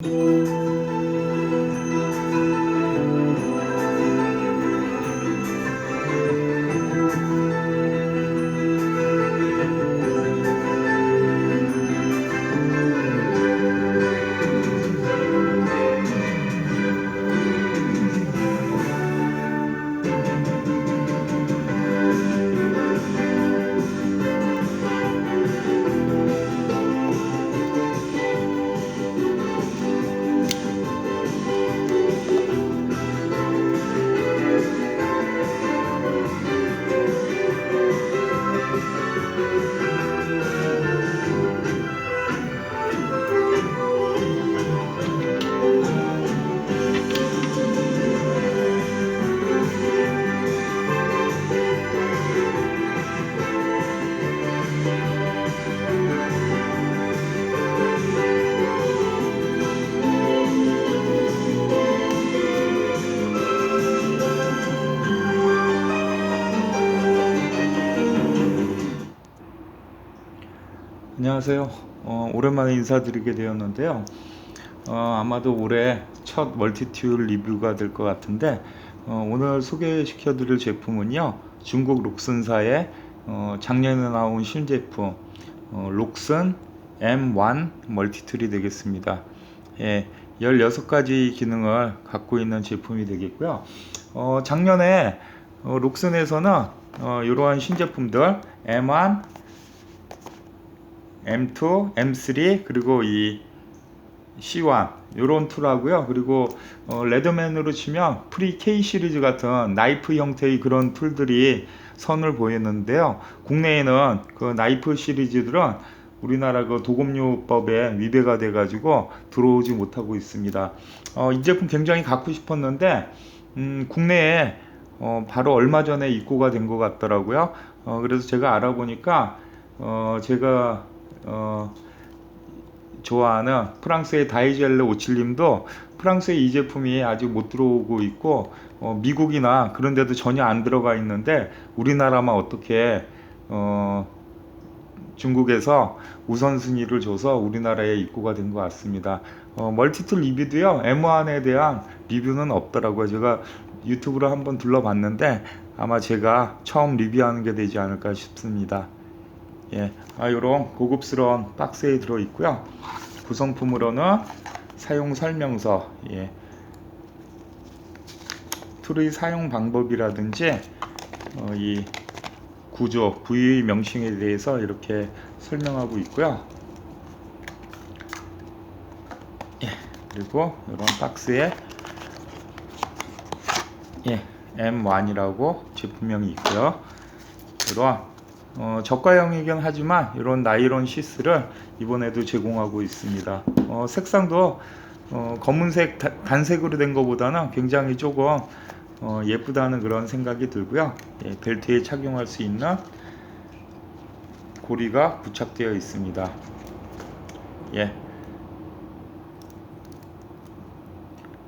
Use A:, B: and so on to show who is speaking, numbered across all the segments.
A: Música 안녕하세요. 어, 오랜만에 인사드리게 되었는데요. 어, 아마도 올해 첫 멀티튜ල් 리뷰가 될 것 같은데 어, 오늘 소개시켜드릴 제품은요. 중국 록슨사의 어, 작년에 나온 신제품 어, 록슨 M1 멀티툴이 되겠습니다. 예, 16가지 기능을 갖고 있는 제품이 되겠고요. 어, 작년에 어, 록슨에서는 어, 이러한 신제품들 M1, M2, M3 그리고 이 C1 요런 툴하고요. 그리고 어, 레드맨으로 치면 프리 K 시리즈 같은 나이프 형태의 그런 툴들이 선을 보이는데요. 국내에는 그 나이프 시리즈들은 우리나라 그 도검요법에 위배가 돼가지고 들어오지 못하고 있습니다. 어, 이 제품 굉장히 갖고 싶었는데 음, 국내에 어, 바로 얼마 전에 입고가 된 것 같더라고요. 어, 그래서 제가 알아보니까 어, 제가 어, 좋아하는 프랑스의 다이젤레 오칠님도 프랑스에 이 제품이 아직 못 들어오고 있고 어, 미국이나 그런 데도 전혀 안 들어가 있는데 우리나라만 어떻게 어, 중국에서 우선순위를 줘서 우리나라에 입고가 된 것 같습니다. 어, 멀티툴 리뷰도요, M1에 대한 리뷰는 없더라고요. 제가 유튜브로 한번 둘러봤는데 아마 제가 처음 리뷰하는 게 되지 않을까 싶습니다. 예, 아, 요런 고급스러운 박스에 들어 있고요. 구성품으로는 사용 설명서, 예, 툴의 사용 방법이라든지 어, 이 구조, 부위 명칭에 대해서 이렇게 설명하고 있고요. 예, 그리고 이런 박스에 예, M1이라고 제품명이 있고요. 이런 어, 저가 형이긴 하지만 이런 나일론 시스를 이번에도 제공하고 있습니다. 어, 색상도 어, 검은색 다- 단색으로 된 것보다는 굉장히 조금 어, 예쁘다는 그런 생각이 들고요. 예, 벨트에 착용할 수 있는 고리가 부착되어 있습니다. 예.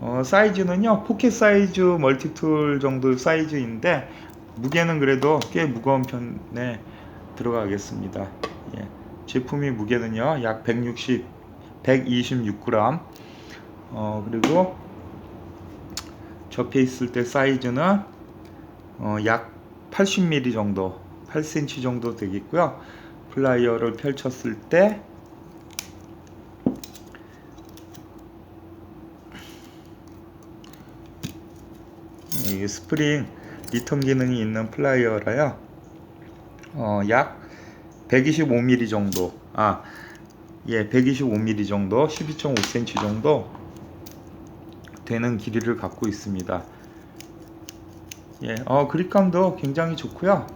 A: 어, 사이즈는요 포켓 사이즈 멀티툴 정도 사이즈인데 무게는 그래도 꽤 무거운 편에 들어가겠습니다. 예. 제품이 무게는요 약 160, 126g. 어, 그리고 접혀 있을 때 사이즈는 어, 약 80mm 정도, 8cm 정도 되겠고요. 플라이어를 펼쳤을 때 스프링 리턴 기능이 있는 플라이어라요. 어, 약 125mm 정도. 아, 예, 125mm 정도, 12.5cm 정도 되는 길이를 갖고 있습니다. 예, 어, 그립감도 굉장히 좋고요.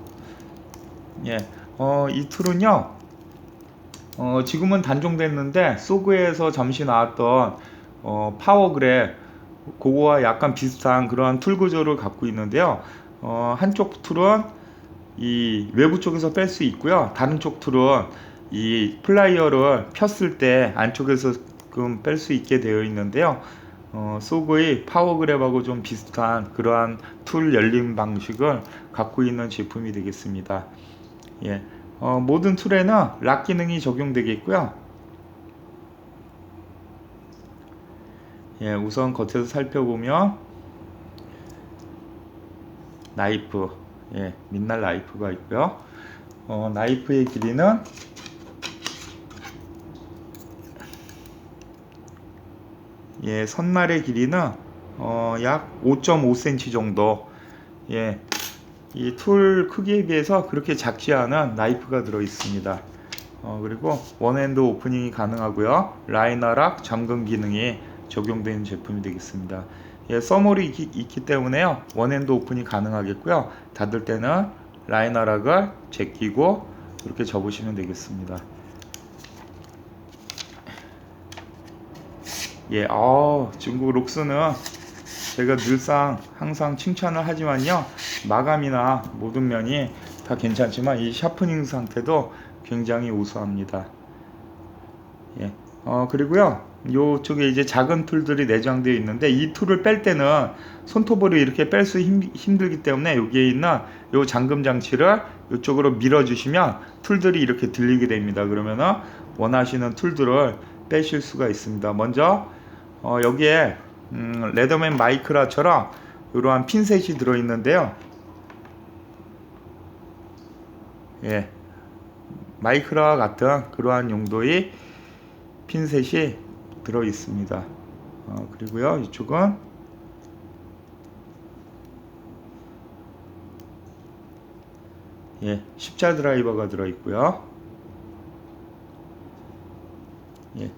A: 예, 어, 이 툴은요, 어, 지금은 단종됐는데, 소그에서 잠시 나왔던, 어, 파워그랩, 그거와 약간 비슷한 그러한 툴 구조를 갖고 있는데요. 어, 한쪽 툴은 이 외부 쪽에서 뺄 수 있고요. 다른 쪽 툴은 이 플라이어를 폈을 때 안쪽에서 뺄 수 있게 되어 있는데요. 어, 소그의 파워그랩하고 좀 비슷한 그러한 툴 열림 방식을 갖고 있는 제품이 되겠습니다. 예. 어, 모든 툴에는 락 기능이 적용되겠고요. 예, 우선 겉에서 살펴보면 나이프, 예, 민날 나이프가 있고요. 어, 나이프의 길이는 예, 선날의 길이는 어, 약 5.5cm 정도. 예, 이 툴 크기에 비해서 그렇게 작지 않은 나이프가 들어 있습니다. 어, 그리고 원핸드 오프닝이 가능하고요. 라이너락 잠금 기능이 적용되는 제품이 되겠습니다. 예, 써머리 있기, 있기 때문에요. 원핸드 오픈이 가능하겠고요. 닫을 때는 라이너락을 제끼고 이렇게 접으시면 되겠습니다. 예, 어, 중국 록스는 제가 늘상 항상 칭찬을 하지만요. 마감이나 모든 면이 다 괜찮지만 이 샤프닝 상태도 굉장히 우수합니다. 예. 어, 그리고요. 요쪽에 이제 작은 툴들이 내장되어 있는데 이 툴을 뺄 때는 손톱으로 이렇게 뺄 수 힘들기 때문에 여기에 있는 요 잠금 장치를 이쪽으로 밀어 주시면 툴들이 이렇게 들리게 됩니다. 그러면은 원하시는 툴들을 빼실 수가 있습니다. 먼저 어, 여기에 음, 레더맨 마이크라처럼 이러한 핀셋이 들어 있는데요. 예. 마이크라 같은 그러한 용도의 핀셋이 들어 있습니다. 어, 그리고요, 이쪽은 예, 십자 드라이버가 들어 있고요. 예,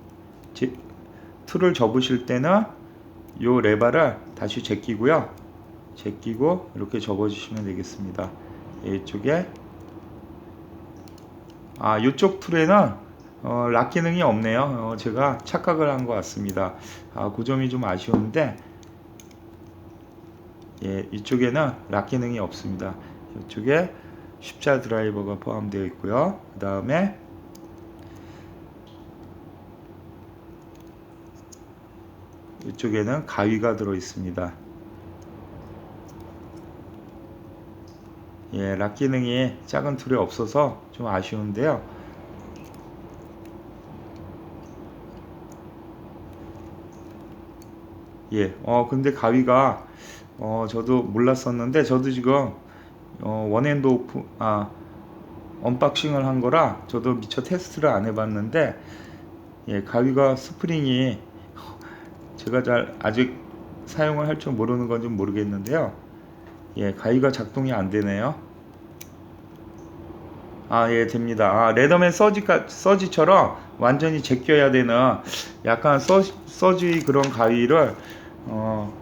A: 제, 툴을 접으실 때는 요 레바를 다시 제끼고요. 제끼고 이렇게 접어주시면 되겠습니다. 예, 이쪽에 아, 이쪽 툴에는 어, 락 기능이 없네요. 어, 제가 착각을 한 것 같습니다. 아, 그 점이 좀 아쉬운데, 예, 이쪽에는 락 기능이 없습니다. 이쪽에 십자 드라이버가 포함되어 있고요. 그 다음에 이쪽에는 가위가 들어 있습니다. 예, 락 기능이 작은 툴에 없어서 좀 아쉬운데요. 예, 어, 근데 가위가, 어, 저도 몰랐었는데, 저도 지금, 어, 원핸드 오프, 아, 언박싱을 한 거라, 저도 미처 테스트를 안 해봤는데, 예, 가위가 스프링이, 제가 잘, 아직 사용을 할 줄 모르는 건지 모르겠는데요. 예, 가위가 작동이 안 되네요. 아, 예, 됩니다. 아, 레더맨 서지가, 서지처럼 완전히 제껴야 되는 약간 서, 서지 그런 가위를 어,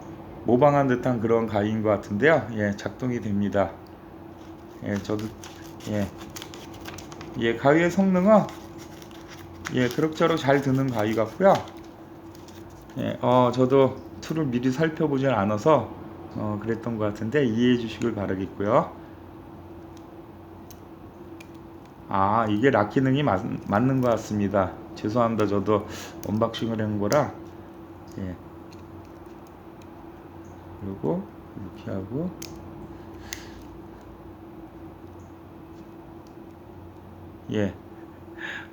A: 모방한 듯한 그런 가위인 것 같은데요. 예, 작동이 됩니다. 예, 저도 예, 예, 가위의 성능은 예, 그럭저럭 잘 드는 가위 같고요. 예, 어, 저도 툴을 미리 살펴보질 않아서 어, 그랬던 것 같은데 이해해 주시길 바라겠고요. 아, 이게 락 기능이 맞, 맞는 것 같습니다. 죄송합니다. 저도 언박싱을 한 거라. 예. 그리고 이렇게 하고 예.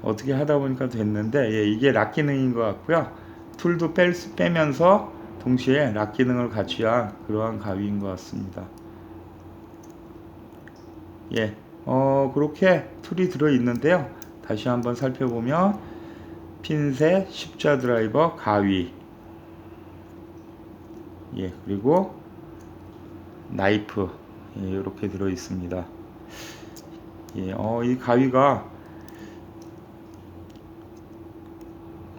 A: 어떻게 하다 보니까 됐는데 예, 이게 락 기능인 것 같고요. 툴도 뺄, 빼면서 동시에 락 기능을 같이 한 그러한 가위인 것 같습니다. 예, 어, 그렇게 툴이 들어 있는데요. 다시 한번 살펴보면 핀셋, 십자 드라이버, 가위 예, 그리고 나이프 예, 이렇게 들어 있습니다. 예, 어, 이 가위가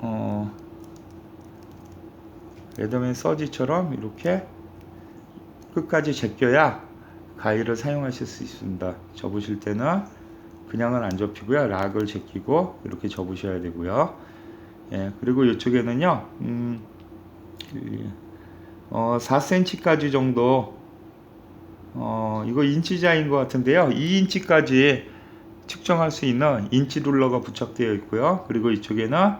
A: 어, 레더맨 서지처럼 이렇게 끝까지 제껴야 가위를 사용하실 수 있습니다. 접으실 때는 그냥은 안 접히고요. 락을 제끼고 이렇게 접으셔야 되고요. 예, 그리고 이쪽에는요, 음, 그, 어, 4cm까지 정도 어, 이거 인치자인 것 같은데요. 2인치까지 측정할 수 있는 인치 룰러가 부착되어 있고요. 그리고 이쪽에는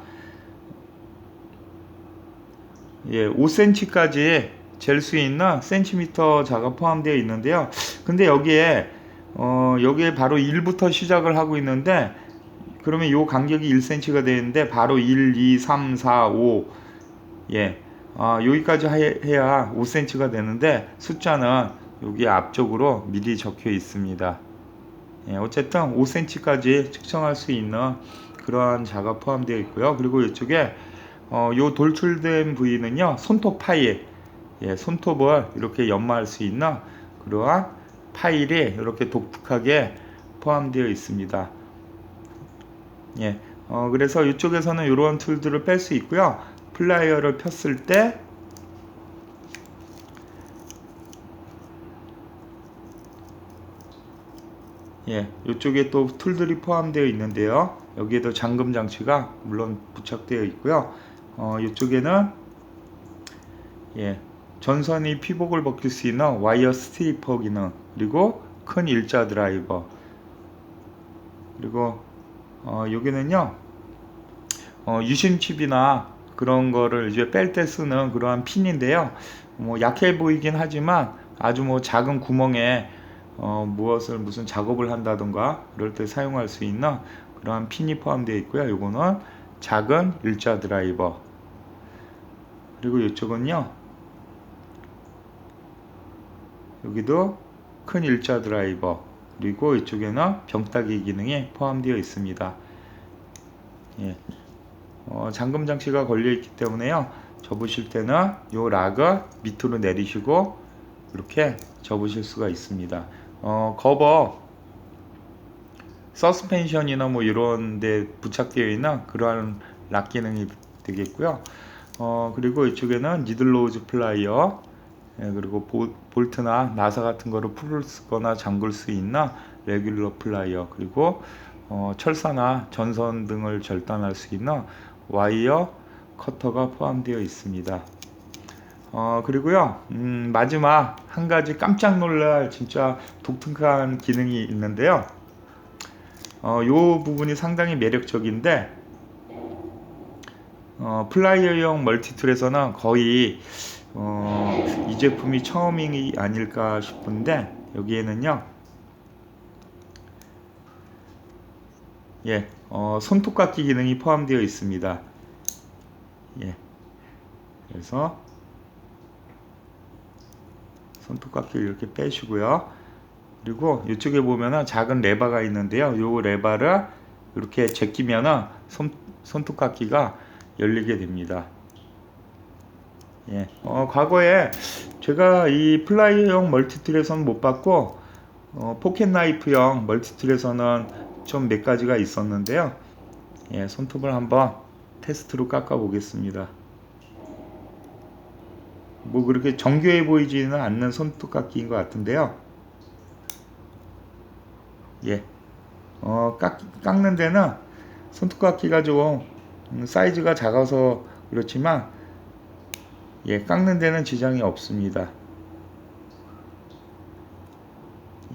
A: 예, 5cm까지 잴 수 있는 센티미터 자가 포함되어 있는데요. 근데 여기에 어, 여기에 바로 1부터 시작을 하고 있는데 그러면 요 간격이 1cm가 되는데 바로 1, 2, 3, 4, 5 예. 아, 여기까지 하- 해야 5cm가 되는데 숫자는 여기 앞쪽으로 미리 적혀 있습니다. 예, 어쨌든 5cm까지 측정할 수 있는 그러한 자가 포함되어 있고요. 그리고 이쪽에 어, 요 돌출된 부위는요 손톱 파일, 예, 손톱을 이렇게 연마할 수 있는 그러한 파일이 이렇게 독특하게 포함되어 있습니다. 예, 어, 그래서 이쪽에서는 이런 툴들을 뺄 수 있고요. 플라이어를 폈을 때 예, 이쪽에 또 툴들이 포함되어 있는데요. 여기에도 잠금 장치가 물론 부착되어 있고요. 어, 이쪽에는 예, 전선이 피복을 벗길 수 있는 와이어 스티퍼 기능, 그리고 큰 일자 드라이버, 그리고 어, 여기는요, 어, 유심칩이나 그런 거를 이제 뺄 때 쓰는 그러한 핀인데요. 뭐 약해 보이긴 하지만 아주 뭐 작은 구멍에 어, 무엇을 무슨 작업을 한다던가 그럴 때 사용할 수 있는 그러한 핀이 포함되어 있고요. 요거는 작은 일자 드라이버. 그리고 이쪽은요. 여기도 큰 일자 드라이버. 그리고 이쪽에는 병따기 기능이 포함되어 있습니다. 예. 어, 잠금 장치가 걸려 있기 때문에요. 접으실 때는 요 락을 밑으로 내리시고 이렇게 접으실 수가 있습니다. 어, 커버 서스펜션이나 뭐 이런 데 부착되어 있는 그러한 락 기능이 되겠고요. 어, 그리고 이쪽에는 니들로즈 플라이어 예, 그리고 보, 볼트나 나사 같은 거를 풀거나 잠글 수 있는 레귤러 플라이어 그리고 어, 철사나 전선 등을 절단할 수 있는 와이어 커터가 포함되어 있습니다. 어, 그리고요, 음, 마지막 한 가지 깜짝 놀랄 진짜 독특한 기능이 있는데요. 어, 요 부분이 상당히 매력적인데, 어, 플라이어용 멀티툴에서는 거의 어, 이 제품이 처음이 아닐까 싶은데, 여기에는요, 예, 어, 손톱깎이 기능이 포함되어 있습니다. 예. 그래서 손톱깎이를 이렇게 빼시고요. 그리고 이쪽에 보면은 작은 레바가 있는데요. 요 레바를 이렇게 제끼면은 손, 손톱깎이가 열리게 됩니다. 예. 어, 과거에 제가 이 플라이어용 멀티툴에서는 못 봤고, 어, 포켓 나이프용 멀티툴에서는 좀 몇 가지가 있었는데요. 예, 손톱을 한번 테스트로 깎아 보겠습니다. 뭐 그렇게 정교해 보이지는 않는 손톱깎이인 것 같은데요. 예, 어, 깎, 깎는 데는 손톱깎이가 좀 음, 사이즈가 작아서 그렇지만 예, 깎는 데는 지장이 없습니다.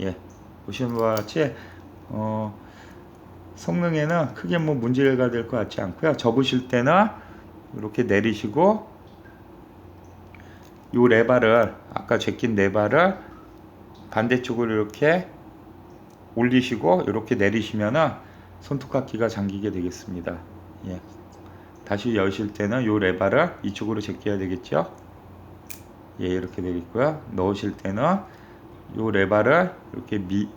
A: 예, 보시는 바와 같이 어, 성능에는 크게 뭐 문제가 될 것 같지 않고요. 접으실 때는 이렇게 내리시고 요 레바를 아까 제낀 레바를 반대쪽으로 이렇게 올리시고 이렇게 내리시면은 손톱깎이가 잠기게 되겠습니다. 예. 다시 여실 때는 요 레바를 이쪽으로 제껴야 되겠죠. 예, 이렇게 되겠고요. 넣으실 때는 요 레바를 이렇게 미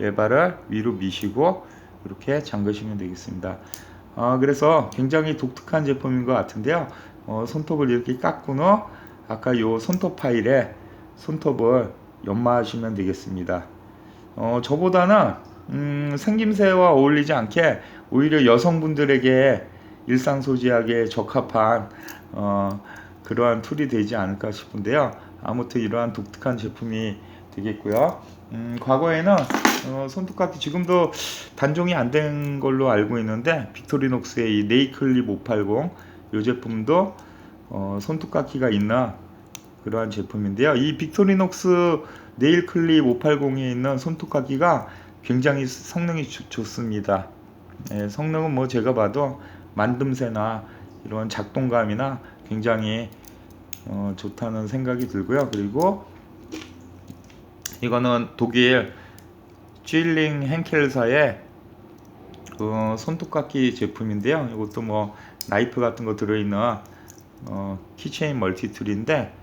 A: 레바를 위로 미시고 이렇게 잠그시면 되겠습니다. 어, 그래서 굉장히 독특한 제품인 것 같은데요. 어, 손톱을 이렇게 깎고 는 아까 요 손톱 파일에 손톱을 연마하시면 되겠습니다. 어, 저보다는 음, 생김새와 어울리지 않게 오히려 여성분들에게 일상 소지하기에 적합한 어, 그러한 툴이 되지 않을까 싶은데요. 아무튼 이러한 독특한 제품이 되겠고요. 음, 과거에는 어, 손톱깎이 지금도 단종이 안 된 걸로 알고 있는데 빅토리녹스의 이 네이클립 580 이 제품도 어, 손톱깎이가 있는 그러한 제품인데요. 이 빅토리녹스 네일클립 580에 있는 손톱깎이가 굉장히 성능이 좋, 좋습니다. 예, 성능은 뭐 제가 봐도 만듦새나 이런 작동감이나 굉장히 어, 좋다는 생각이 들고요. 그리고 이거는 독일 쥐링 henkel사의 그 손톱깎이 제품인데요. 이것도 뭐 나이프 같은 거 들어있는 어, 키체인 멀티툴인데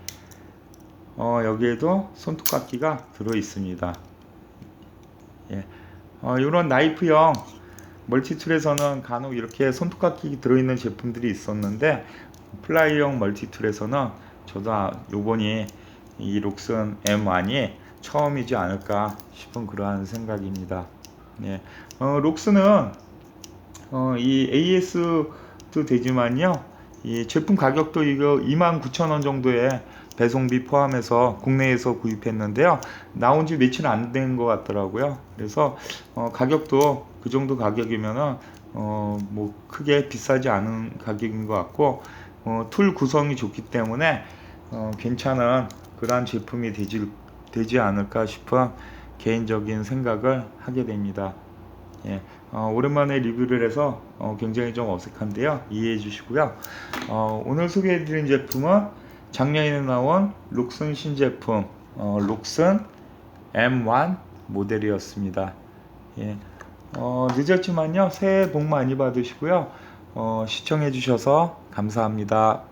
A: 어, 여기에도 손톱깎이가 들어 있습니다. 예. 어, 이런 나이프형 멀티툴에서는 간혹 이렇게 손톱깎이 들어있는 제품들이 있었는데 플라이형 멀티툴에서는 저도 아, 요번이 이 록슨 M1이 처음이지 않을까 싶은 그러한 생각입니다. 예. 어, 록스는 어, 이 AS도 되지만요. 이 제품 가격도 이거 29,000원 정도에 배송비 포함해서 국내에서 구입했는데요. 나온 지 며칠 안 된 것 같더라고요. 그래서 어, 가격도 그 정도 가격이면은 어, 뭐 크게 비싸지 않은 가격인 것 같고 어, 툴 구성이 좋기 때문에 어, 괜찮은 그러한 제품이 되지, 되지 않을까 싶은 개인적인 생각을 하게 됩니다. 예, 어, 오랜만에 리뷰를 해서 어, 굉장히 좀 어색한데요. 이해해 주시고요. 어, 오늘 소개해 드린 제품은 작년에 나온 록슨 신제품 어, 록슨 M1 모델이었습니다. 예, 어, 늦었지만요. 새해 복 많이 받으시고요. 어, 시청해 주셔서 감사합니다.